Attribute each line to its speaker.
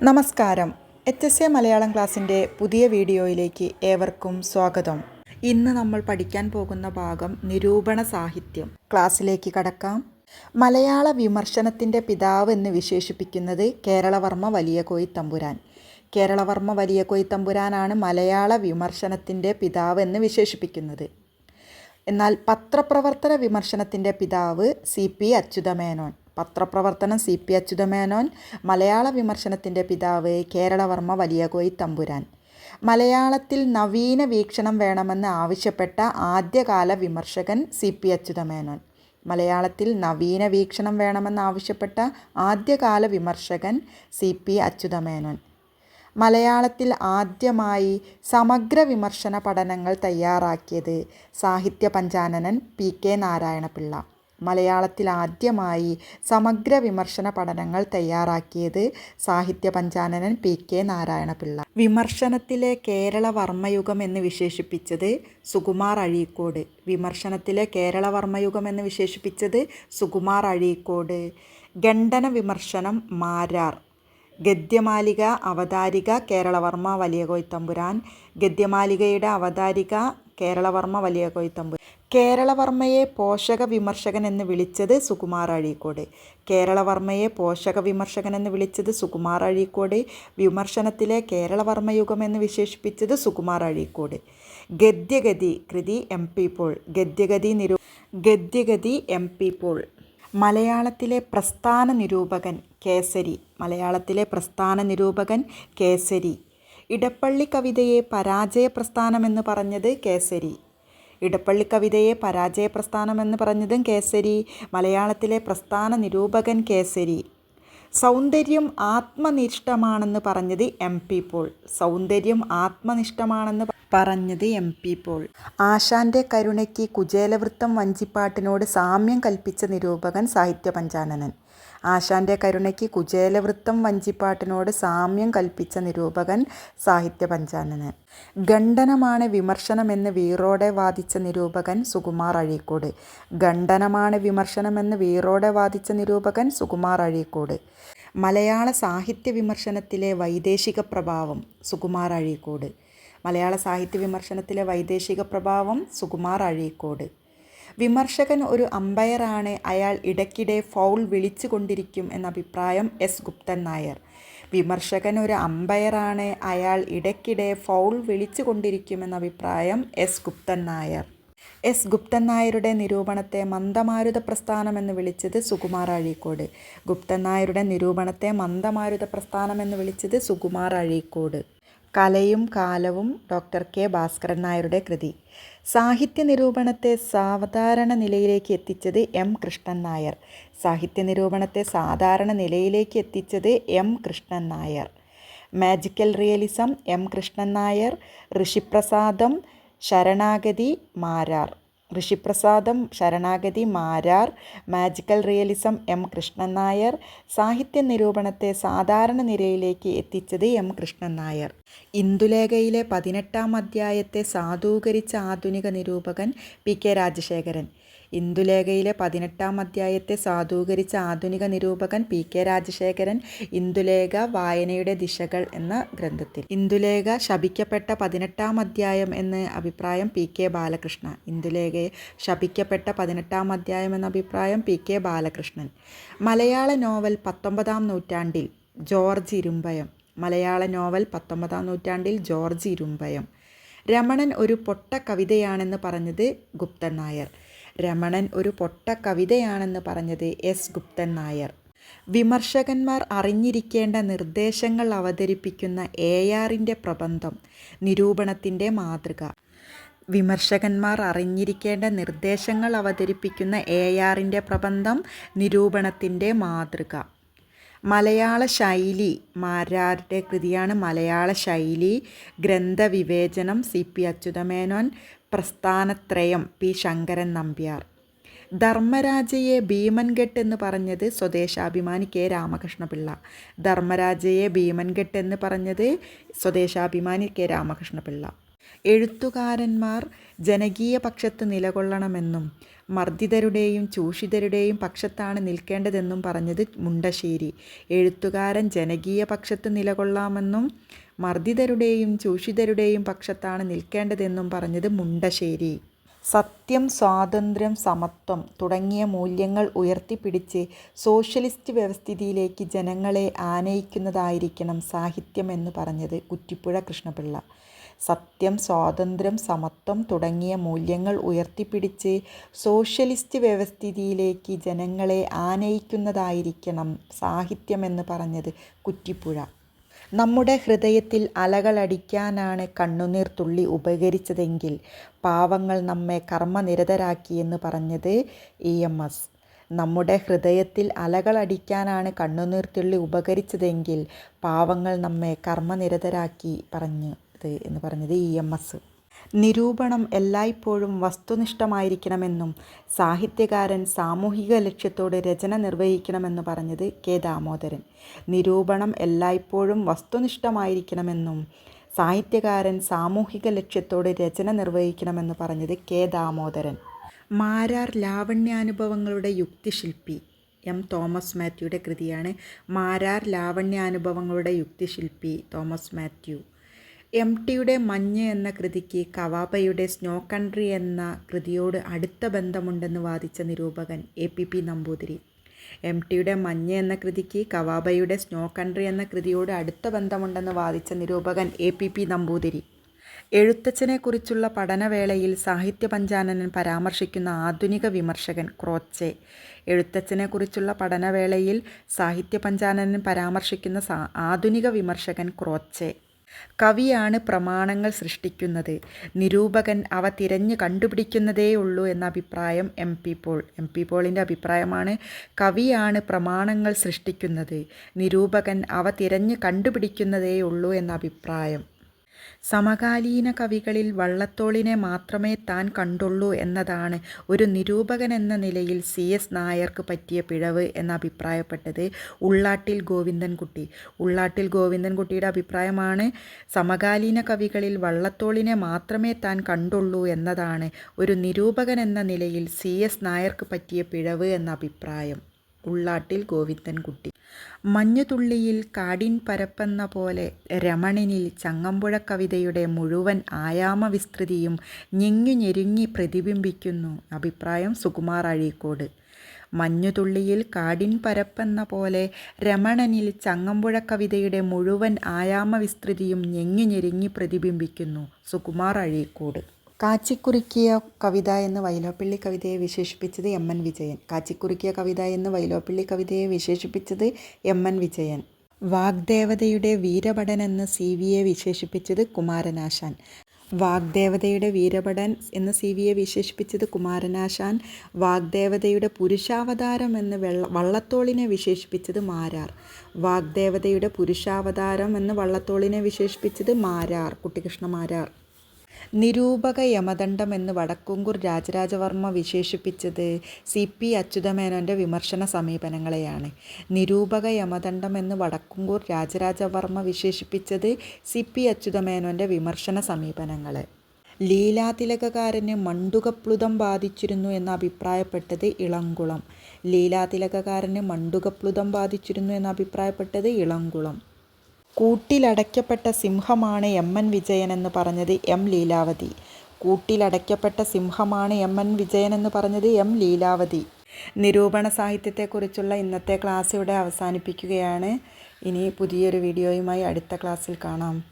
Speaker 1: നമസ്കാരം. H S A Malayalam ക്ലാസ്സിന്റെ പുതിയ വീഡിയോയിലേക്ക് ഏവർക്കും സ്വാഗതം. ഇന്ന് നമ്മൾ പഠിക്കാൻ പോകുന്ന ഭാഗം നിരൂപണ സാഹിത്യം. ക്ലാസ്സിലേക്ക് കടക്കാം. മലയാള വിമർശനത്തിന്റെ പിതാവ് എന്ന് വിശേഷിപ്പിക്കുന്നത് കേരളവർമ്മ വലിയ കോയി കേരളവർമ്മ വലിയ കോയി മലയാള വിമർശനത്തിന്റെ പിതാവ് എന്ന് വിശേഷിപ്പിക്കുന്നത്. എന്നാൽ പത്രപ്രവർത്തന വിമർശനത്തിന്റെ പിതാവ് സി പി അച്യുതമേനോൻ. പത്രപ്രവർത്തനം സി പി അച്യുതമേനോൻ മലയാള വിമർശനത്തിന്റെ പിതാവ് കേരളവർമ്മ വലിയകോയി തമ്പുരാൻ. മലയാളത്തിൽ നവീന വീക്ഷണം വേണമെന്ന് ആവശ്യപ്പെട്ട ആദ്യകാല വിമർശകൻ സി പി അച്യുതമേനോൻ. മലയാളത്തിൽ നവീന വീക്ഷണം വേണമെന്നാവശ്യപ്പെട്ട ആദ്യകാല വിമർശകൻ സി പി അച്യുതമേനോൻ. മലയാളത്തിൽ ആദ്യമായി സമഗ്ര വിമർശന പഠനങ്ങൾ തയ്യാറാക്കിയത് സാഹിത്യ പഞ്ചാനനൻ പി കെ നാരായണപിള്ള. മലയാളത്തിൽ ആദ്യമായി സമഗ്ര വിമർശന പഠനങ്ങൾ തയ്യാറാക്കിയത് സാഹിത്യ പഞ്ചാനനൻ പി കെ നാരായണപിള്ള. വിമർശനത്തിലെ കേരള വർമ്മയുഗം എന്ന് വിശേഷിപ്പിച്ചത് സുകുമാർ അഴീക്കോട്. വിമർശനത്തിലെ കേരള വർമ്മയുഗം എന്ന് വിശേഷിപ്പിച്ചത് സുകുമാർ അഴീക്കോട്. ഖണ്ഡന വിമർശനം മാരാർ. ഗദ്യമാലിക അവതാരിക കേരളവർമ്മ വലിയ കോയിത്തമ്പുരാൻ ഗദ്യമാലികയുടെ അവതാരിക കേരളവർമ്മ വലിയ കോയിത്തമ്പുരാൻ കേരളവർമ്മയെ പോഷക വിമർശകൻ എന്ന് വിളിച്ചത് സുകുമാർ അഴീക്കോട്. കേരളവർമ്മയെ പോഷക വിമർശകൻ എന്ന് വിളിച്ചത് സുകുമാർ അഴീക്കോട്. വിമർശനത്തിലെ കേരളവർമ്മയുഗം എന്ന് വിശേഷിപ്പിച്ചത് സുകുമാർ അഴീക്കോട്. ഗദ്യഗതി കൃതി എം പി പോൾ. ഗദ്യഗതി നിരൂ ഗദ്യഗതി എം പി പോൾ. മലയാളത്തിലെ പ്രസ്ഥാന നിരൂപകൻ കേസരി. മലയാളത്തിലെ പ്രസ്ഥാന നിരൂപകൻ കേസരി. ഇടപ്പള്ളി കവിതയെ പരാജയ പ്രസ്ഥാനമെന്ന് പറഞ്ഞത് കേസരി. ഇടപ്പള്ളി കവിതയെ പരാജയ പ്രസ്ഥാനമെന്ന് പറഞ്ഞതും കേസരി മലയാളത്തിലെ പ്രസ്ഥാന നിരൂപകൻ കേസരി. സൗന്ദര്യം ആത്മനിഷ്ഠമാണെന്ന് പറഞ്ഞത് എം പി പോൾ. സൗന്ദര്യം ആത്മനിഷ്ഠമാണെന്ന് പറഞ്ഞത് എം പി പോൾ. ആശാന്റെ കരുണയ്ക്ക് കുചേലവൃത്തം വഞ്ചിപ്പാട്ടിനോട് സാമ്യം കൽപ്പിച്ച നിരൂപകൻ സാഹിത്യ പഞ്ചാനനൻ ആശാന്റെ കരുണയ്ക്ക് കുചേലവൃത്തം വഞ്ചിപ്പാട്ടിനോട് സാമ്യം കൽപ്പിച്ച നിരൂപകൻ സാഹിത്യ പഞ്ചാനനൻ ഖണ്ഡനമാണ് വിമർശനമെന്ന് വീറോടെ വാദിച്ച നിരൂപകൻ സുകുമാർ അഴീക്കോട്. ഖണ്ഡനമാണ് വിമർശനമെന്ന് വീറോടെ വാദിച്ച നിരൂപകൻ സുകുമാർ അഴീക്കോട്. മലയാള സാഹിത്യ വിമർശനത്തിലെ വൈദേശിക പ്രഭാവം സുകുമാർ അഴീക്കോട്. മലയാള സാഹിത്യ വിമർശനത്തിലെ വൈദേശിക പ്രഭാവം സുകുമാർ അഴീക്കോട്. വിമർശകൻ ഒരു അമ്പയറാണ്. അയാൾ ഇടയ്ക്കിടെ ഫൗൾ വിളിച്ചു കൊണ്ടിരിക്കും എന്ന അഭിപ്രായം എസ് ഗുപ്തൻ നായർ. വിമർശകൻ ഒരു അമ്പയറാണ്. അയാൾ ഇടയ്ക്കിടെ ഫൗൾ വിളിച്ചു കൊണ്ടിരിക്കുമെന്ന അഭിപ്രായം എസ് ഗുപ്തൻ നായർ. എസ് ഗുപ്തൻ നായരുടെ നിരൂപണത്തെ മന്ദമാരുത പ്രസ്ഥാനം എന്ന് വിളിച്ചത് സുകുമാർ അഴീക്കോട്. ഗുപ്തൻ നായരുടെ നിരൂപണത്തെ മന്ദമാരുത പ്രസ്ഥാനം എന്ന് വിളിച്ചത് സുകുമാർ അഴീക്കോട്. കലയും കാലവും ഡോക്ടർ കെ. ഭാസ്കരൻ നായരുടെ കൃതി. സാഹിത്യ നിരൂപണത്തെ സാധാരണ നിലയിലേക്ക് എത്തിച്ചത് എം. കൃഷ്ണൻ നായർ. സാഹിത്യ നിരൂപണത്തെ സാധാരണ നിലയിലേക്ക് എത്തിച്ചത് M. Krishnan Nair. Magical realism M. Krishnan Nair. ഋഷിപ്രസാദം ശരണാഗതി Marar. ഋഷിപ്രസാദം ശരണാഗതി Marar magical realism M Krishnan Nair സാഹിത്യ നിരൂപണത്തെ സാധാരണ നിരയിലേക്ക് എത്തിച്ചത് എം കൃഷ്ണൻ നായർ ഇന്ദുലേഖയിലെ പതിനെട്ടാം അധ്യായത്തെ സാധൂകരിച്ച ആധുനിക നിരൂപകൻ പി. കെ. രാജശേഖരൻ. ഇന്ദുലേഖയിലെ പതിനെട്ടാം അധ്യായത്തെ സാധൂകരിച്ച ആധുനിക നിരൂപകൻ പി കെ രാജശേഖരൻ ഇന്ദുലേഖ വായനയുടെ ദിശകൾ എന്ന ഗ്രന്ഥത്തിൽ. ഇന്ദുലേഖ ശപിക്കപ്പെട്ട പതിനെട്ടാം അധ്യായം എന്ന അഭിപ്രായം പി കെ ബാലകൃഷ്ണ. ഇന്ദുലേഖയെ ശപിക്കപ്പെട്ട പതിനെട്ടാം അധ്യായം എന്ന അഭിപ്രായം പി കെ ബാലകൃഷ്ണൻ. മലയാള നോവൽ പത്തൊമ്പതാം നൂറ്റാണ്ടിൽ ജോർജ് ഇരുമ്പയം. മലയാള നോവൽ പത്തൊമ്പതാം നൂറ്റാണ്ടിൽ ജോർജ് ഇരുമ്പയം. രമണൻ ഒരു പൊട്ട കവിതയാണെന്ന് പറഞ്ഞത് ഗുപ്തൻ നായർ. രമണൻ ഒരു പൊട്ട കവിതയാണെന്ന് പറഞ്ഞത് എസ്. ഗുപ്തൻ നായർ. വിമർശകന്മാർ അറിഞ്ഞിരിക്കേണ്ട നിർദ്ദേശങ്ങൾ അവതരിപ്പിക്കുന്ന എ. ആറിന്റെ പ്രബന്ധം നിരൂപണത്തിന്റെ മാതൃക. വിമർശകന്മാർ അറിഞ്ഞിരിക്കേണ്ട നിർദ്ദേശങ്ങൾ അവതരിപ്പിക്കുന്ന എ. ആറിന്റെ പ്രബന്ധം നിരൂപണത്തിന്റെ മാതൃക. മലയാള ശൈലി മാരാരുടെ കൃതിയാണ് Malayala Shaili. Granthavivechanam C. P. Achyuthamenon Prasthanathrayam P Sankaran Nambiar. ധർമ്മരാജയെ ഭീമൻഗട്ട് എന്ന് പറഞ്ഞത് സ്വദേശാഭിമാനി കെ രാമകൃഷ്ണപിള്ള. ധർമ്മരാജയെ ഭീമൻഗട്ട് എന്ന് പറഞ്ഞത് സ്വദേശാഭിമാനി കെ രാമകൃഷ്ണപിള്ള. എഴുത്തുകാരന്മാർ ജനകീയ പക്ഷത്ത് നിലകൊള്ളണമെന്നും മർദ്ദിതരുടെയും ചൂഷിതരുടെയും പക്ഷത്താണ് നിൽക്കേണ്ടതെന്നും പറഞ്ഞത് മുണ്ടശ്ശേരി. എഴുത്തുകാരൻ ജനകീയ പക്ഷത്ത് നിലകൊള്ളാമെന്നും മർദ്ദിതരുടെയും ചൂഷിതരുടെയും പക്ഷത്താണ് നിൽക്കേണ്ടതെന്നും പറഞ്ഞത് മുണ്ടശ്ശേരി. സത്യം സ്വാതന്ത്ര്യം സമത്വം തുടങ്ങിയ മൂല്യങ്ങൾ ഉയർത്തിപ്പിടിച്ച് സോഷ്യലിസ്റ്റ് വ്യവസ്ഥിതിയിലേക്ക് ജനങ്ങളെ ആനയിക്കുന്നതായിരിക്കണം സാഹിത്യം എന്ന് പറഞ്ഞത് കുറ്റിപ്പുഴ കൃഷ്ണപിള്ള. സത്യം സ്വാതന്ത്ര്യം സമത്വം തുടങ്ങിയ മൂല്യങ്ങൾ ഉയർത്തിപ്പിടിച്ച് സോഷ്യലിസ്റ്റ് വ്യവസ്ഥിതിയിലേക്ക് ജനങ്ങളെ ആനയിക്കുന്നതായിരിക്കണം സാഹിത്യമെന്ന് പറഞ്ഞത് കുറ്റിപ്പുഴ. നമ്മുടെ ഹൃദയത്തിൽ അലകളടിക്കാനാണ് കണ്ണുനീർ തുള്ളി ഉപകരിച്ചതെങ്കിൽ പാവങ്ങൾ നമ്മെ കർമ്മനിരതരാക്കിയെന്ന് പറഞ്ഞത് ഇ എം എസ്. നമ്മുടെ ഹൃദയത്തിൽ അലകളടിക്കാനാണ് കണ്ണുനീർ തുള്ളി ഉപകരിച്ചതെങ്കിൽ പാവങ്ങൾ നമ്മെ കർമ്മനിരതരാക്കി പറഞ്ഞത് എന്ന് പറഞ്ഞത് ഇ എം എസ്. നിരൂപണം എല്ലായ്പ്പോഴും വസ്തുനിഷ്ഠമായിരിക്കണമെന്നും സാഹിത്യകാരൻ സാമൂഹിക ലക്ഷ്യത്തോടെ രചന നിർവഹിക്കണമെന്ന് പറഞ്ഞത് കെ ദാമോദരൻ. നിരൂപണം എല്ലായ്പ്പോഴും വസ്തുനിഷ്ഠമായിരിക്കണമെന്നും സാഹിത്യകാരൻ സാമൂഹിക ലക്ഷ്യത്തോടെ രചന നിർവഹിക്കണമെന്ന് പറഞ്ഞത് കെ ദാമോദരൻ. മാരാർ ലാവണ്യാനുഭവങ്ങളുടെ യുക്തിശില്പി എം തോമസ് മാത്യുയുടെ കൃതിയാണ് മാരാർ ലാവണ്യാനുഭവങ്ങളുടെ യുക്തിശില്പി തോമസ് മാത്യു. എം ടിയുടെ മഞ്ഞ് എന്ന കൃതിക്ക് കവാബയുടെ സ്നോ കൺട്രി എന്ന കൃതിയോട് അടുത്ത ബന്ധമുണ്ടെന്ന് വാദിച്ച നിരൂപകൻ A P P Namboothiri. M ടിയുടെ മഞ്ഞ് എന്ന കൃതിക്ക് കവാബയുടെ സ്നോ കൺട്രി എന്ന കൃതിയോട് അടുത്ത ബന്ധമുണ്ടെന്ന് വാദിച്ച നിരൂപകൻ എ പി പി നമ്പൂതിരി. എഴുത്തച്ഛനെക്കുറിച്ചുള്ള പഠനവേളയിൽ സാഹിത്യ പഞ്ചാനനൻ പരാമർശിക്കുന്ന ആധുനിക വിമർശകൻ ക്രോച്ചെ എഴുത്തച്ഛനെക്കുറിച്ചുള്ള പഠനവേളയിൽ സാഹിത്യ പഞ്ചാനനൻ പരാമർശിക്കുന്ന ആധുനിക വിമർശകൻ ക്രോച്ചെ. കവിയാണ് പ്രമാണങ്ങൾ സൃഷ്ടിക്കുന്നത്. നിരൂപകൻ അവ തിരഞ്ഞു കണ്ടുപിടിക്കുന്നതേയുള്ളൂ എന്ന അഭിപ്രായം M P Paul. M P പോളിന്റെ അഭിപ്രായമാണ് കവിയാണ് പ്രമാണങ്ങൾ സൃഷ്ടിക്കുന്നത്. നിരൂപകൻ അവ തിരഞ്ഞു കണ്ടുപിടിക്കുന്നതേയുള്ളൂ എന്ന അഭിപ്രായം. സമകാലീന കവികളിൽ വള്ളത്തോളിനെ മാത്രമേ താൻ കണ്ടുള്ളൂ എന്നതാണ് ഒരു നിരൂപകൻ എന്ന നിലയിൽ സി എസ് നായർക്ക് പറ്റിയ പിഴവ് എന്ന് അഭിപ്രായപ്പെട്ടത് ഉള്ളാട്ടിൽ ഗോവിന്ദൻകുട്ടി. ഉള്ളാട്ടിൽ ഗോവിന്ദൻകുട്ടിയുടെ അഭിപ്രായമാണ് സമകാലീന കവികളിൽ വള്ളത്തോളിനെ മാത്രമേ താൻ കണ്ടുള്ളൂ എന്നതാണ് ഒരു നിരൂപകൻ എന്ന നിലയിൽ സി എസ് നായർക്ക് പറ്റിയ പിഴവ് എന്ന അഭിപ്രായം. ഉള്ളാട്ടിൽ ഗോവിന്ദൻകുട്ടി. മഞ്ഞുതുള്ളിയിൽ കാടിൻ പരപ്പെന്ന പോലെ രമണനിൽ ചങ്ങമ്പുഴ കവിതയുടെ മുഴുവൻ ആയാമവിസ്തൃതിയും ഞെങ്ങു ഞെരുങ്ങി പ്രതിബിംബിക്കുന്നു അഭിപ്രായം സുകുമാർ അഴീക്കോട്. മഞ്ഞുതുള്ളിയിൽ കാടിൻ പരപ്പെന്ന പോലെ രമണനിൽ ചങ്ങമ്പുഴ കവിതയുടെ മുഴുവൻ ആയാമവിസ്തൃതിയും ഞെങ്ങു ഞെരുങ്ങി പ്രതിബിംബിക്കുന്നു സുകുമാർ അഴീക്കോട്. കാച്ചിക്കുറുക്കിയ കവിത എന്ന് വൈലോപ്പിള്ളി കവിതയെ വിശേഷിപ്പിച്ചത് എം എൻ വിജയൻ. കാച്ചിക്കുറുക്കിയ കവിത എന്ന് വൈലോപ്പിള്ളി കവിതയെ വിശേഷിപ്പിച്ചത് എം എൻ വിജയൻ. വാഗ്ദേവതയുടെ വീരഭടൻ എന്ന് സി വിയെ വിശേഷിപ്പിച്ചത് കുമാരനാശാൻ. വാഗ്ദേവതയുടെ വീരഭടൻ എന്ന് സി വിയെ വിശേഷിപ്പിച്ചത് കുമാരനാശാൻ. വാഗ്ദേവതയുടെ പുരുഷാവതാരം എന്ന് വെള്ള വള്ളത്തോളിനെ വിശേഷിപ്പിച്ചത് മാരാർ. വാഗ്ദേവതയുടെ പുരുഷാവതാരം എന്ന് വള്ളത്തോളിനെ വിശേഷിപ്പിച്ചത് മാരാർ കുട്ടികൃഷ്ണ മാരാർ. നിരൂപക യമദണ്ഡം എന്ന് വടക്കുംകൂർ രാജരാജവർമ്മ വിശേഷിപ്പിച്ചത് സി പി അച്യുതമേനോന്റെ വിമർശന സമീപനങ്ങളെയാണ്. നിരൂപക യമദണ്ഡം എന്ന് വടക്കുംകൂർ രാജരാജവർമ്മ വിശേഷിപ്പിച്ചത് സി പി അച്യുതമേനോന്റെ വിമർശന സമീപനങ്ങളെ. ലീലാതിലകകാരന് മണ്ടുകപ്ലുതം ബാധിച്ചിരുന്നു എന്ന് അഭിപ്രായപ്പെട്ടത് ഇളംകുളം. ലീലാതിലകകാരന് മണ്ടുകപ്ലുതം ബാധിച്ചിരുന്നു എന്ന് അഭിപ്രായപ്പെട്ടത് ഇളംകുളം. കൂട്ടിലടയ്ക്കപ്പെട്ട സിംഹമാണ് എം എൻ വിജയൻ എന്ന് പറഞ്ഞത് എം ലീലാവതി. കൂട്ടിലടയ്ക്കപ്പെട്ട സിംഹമാണ് എം എൻ വിജയൻ എന്ന് പറഞ്ഞത് എം ലീലാവതി. നിരൂപണ സാഹിത്യത്തെക്കുറിച്ചുള്ള ഇന്നത്തെ ക്ലാസ് ഇവിടെ അവസാനിപ്പിക്കുകയാണ്. ഇനി പുതിയൊരു വീഡിയോയുമായി അടുത്ത ക്ലാസ്സിൽ കാണാം.